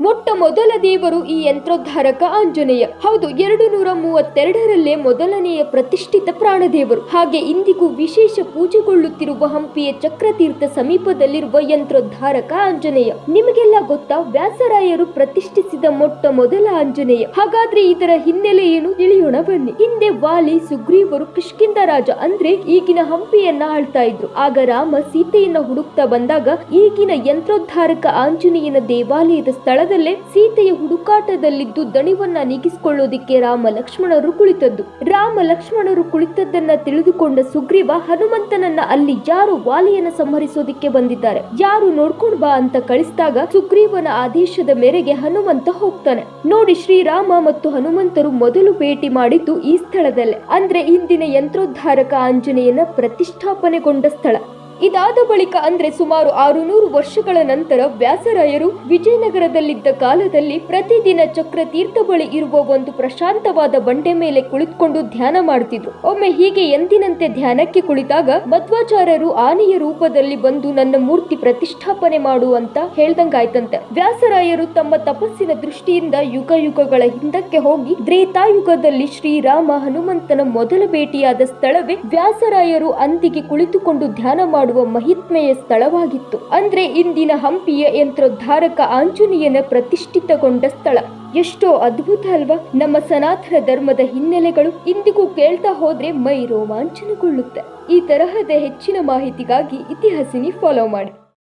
ಮೊಟ್ಟ ಮೊದಲ ದೇವರು ಈ ಯಂತ್ರೋದ್ಧಾರಕ ಆಂಜನೇಯ. ಹೌದು, ಎರಡು ನೂರ ಮೂವತ್ತೆರಡರಲ್ಲೇ ಮೊದಲನೆಯ ಪ್ರತಿಷ್ಠಿತ ಪ್ರಾಣದೇವರು. ಹಾಗೆ ಇಂದಿಗೂ ವಿಶೇಷ ಪೂಜೆಗೊಳ್ಳುತ್ತಿರುವ ಹಂಪಿಯ ಚಕ್ರತೀರ್ಥ ಸಮೀಪದಲ್ಲಿರುವ ಯಂತ್ರೋದ್ಧಾರಕ ಆಂಜನೇಯ. ನಿಮಗೆಲ್ಲ ಗೊತ್ತಾ? ವ್ಯಾಸರಾಯರು ಪ್ರತಿಷ್ಠಿಸಿದ ಮೊಟ್ಟ ಮೊದಲ ಆಂಜನೇಯ. ಹಾಗಾದ್ರೆ ಇದರ ಹಿನ್ನೆಲೆ ಏನು? ತಿಳಿಯೋಣ ಬನ್ನಿ. ಹಿಂದೆ ವಾಲಿ, ಸುಗ್ರೀವರು ಕಿಷ್ಕಿಂದ ರಾಜ ಅಂದ್ರೆ ಈಗಿನ ಹಂಪಿಯನ್ನ ಆಳ್ತಾ ಇದ್ರು. ಆಗ ರಾಮ ಸೀತೆಯನ್ನ ಹುಡುಕ್ತಾ ಬಂದಾಗ ಈಗಿನ ಯಂತ್ರೋದ್ಧಾರಕ ಆಂಜನೇಯನ ದೇವಾಲಯದ ಸ್ಥಳದಲ್ಲೇ ಸೀತೆಯ ಹುಡುಕಾಟದಲ್ಲಿದ್ದು ದಣಿವನ್ನ ನೀಗಿಸಿಕೊಳ್ಳೋದಿಕ್ಕೆ ರಾಮ ಲಕ್ಷ್ಮಣರು ಕುಳಿತದ್ದು. ರಾಮ ಲಕ್ಷ್ಮಣರು ಕುಳಿತದ್ದನ್ನ ತಿಳಿದುಕೊಂಡ ಸುಗ್ರೀವ ಹನುಮಂತನನ್ನ ಅಲ್ಲಿ ಯಾರು ವಾಲಿಯನ್ನ ಸಂಹರಿಸೋದಿಕ್ಕೆ ಬಂದಿದ್ದಾರೆ? ಯಾರು ನೋಡ್ಕೊಂಡ್ ಬಾ ಅಂತ ಕಳಿಸಿದಾಗ ಸುಗ್ರೀವನ ಆದೇಶದ ಮೇರೆಗೆ ಹನುಮಂತ ಹೋಗ್ತಾನೆ. ನೋಡಿ ಶ್ರೀರಾಮ ಮತ್ತು ಹನುಮಂತರು ಮೊದಲು ಭೇಟಿ ಮಾಡಿದ್ದು ಈ ಸ್ಥಳದಲ್ಲೇ. ಅಂದ್ರೆ ಇಂದಿನ ಯಂತ್ರೋದ್ಧಾರಕ ಆಂಜನೇಯನ ಪ್ರತಿಷ್ಠಾಪನೆಗೊಂಡ ಸ್ಥಳ. ಇದಾದ ಬಳಿಕ ಅಂದ್ರೆ ಸುಮಾರು ಆರುನೂರು ವರ್ಷಗಳ ನಂತರ ವ್ಯಾಸರಾಯರು ವಿಜಯನಗರದಲ್ಲಿದ್ದ ಕಾಲದಲ್ಲಿ ಪ್ರತಿದಿನ ಚಕ್ರತೀರ್ಥ ಬಳಿ ಇರುವ ಒಂದು ಪ್ರಶಾಂತವಾದ ಬಂಡೆ ಮೇಲೆ ಕುಳಿತುಕೊಂಡು ಧ್ಯಾನ ಮಾಡ್ತಿದ್ರು ಒಮ್ಮೆ ಹೀಗೆ ಎಂದಿನಂತೆ ಧ್ಯಾನಕ್ಕೆ ಕುಳಿತಾಗ ಮಧ್ವಾಚಾರ್ಯರು ಆನೆಯ ರೂಪದಲ್ಲಿ ಬಂದು ನನ್ನ ಮೂರ್ತಿ ಪ್ರತಿಷ್ಠಾಪನೆ ಮಾಡು ಅಂತ ಹೇಳ್ದಂಗಾಯ್ತಂತೆ. ವ್ಯಾಸರಾಯರು ತಮ್ಮ ತಪಸ್ಸಿನ ದೃಷ್ಟಿಯಿಂದ ಯುಗ ಯುಗಗಳ ಹಿಂದಕ್ಕೆ ಹೋಗಿ ದ್ರೇತಾಯುಗದಲ್ಲಿ ಶ್ರೀರಾಮ ಹನುಮಂತನ ಮೊದಲ ಭೇಟಿಯಾದ ಸ್ಥಳವೇ ವ್ಯಾಸರಾಯರು ಅಂತಿಗೆ ಕುಳಿತುಕೊಂಡು ಧ್ಯಾನ ಮಾಡುವ ಮಹಿತ್ಮೆಯ ಸ್ಥಳವಾಗಿತ್ತು. ಅಂದ್ರೆ ಇಂದಿನ ಹಂಪಿಯ ಯಂತ್ರೋದ್ಧಾರಕ ಆಂಜನೇಯನ ಪ್ರತಿಷ್ಠಿತಗೊಂಡ ಸ್ಥಳ. ಎಷ್ಟೋ ಅದ್ಭುತ ಅಲ್ವಾ? ನಮ್ಮ ಸನಾತನ ಧರ್ಮದ ಹಿನ್ನೆಲೆಗಳು ಇಂದಿಗೂ ಕೇಳ್ತಾ ಹೋದ್ರೆ ಮೈ ರೋಮಾಂಚನಗೊಳ್ಳುತ್ತೆ. ಈ ತರಹದ ಹೆಚ್ಚಿನ ಮಾಹಿತಿಗಾಗಿ ಇತಿಹಾಸಿನಿ ಫಾಲೋ ಮಾಡಿ.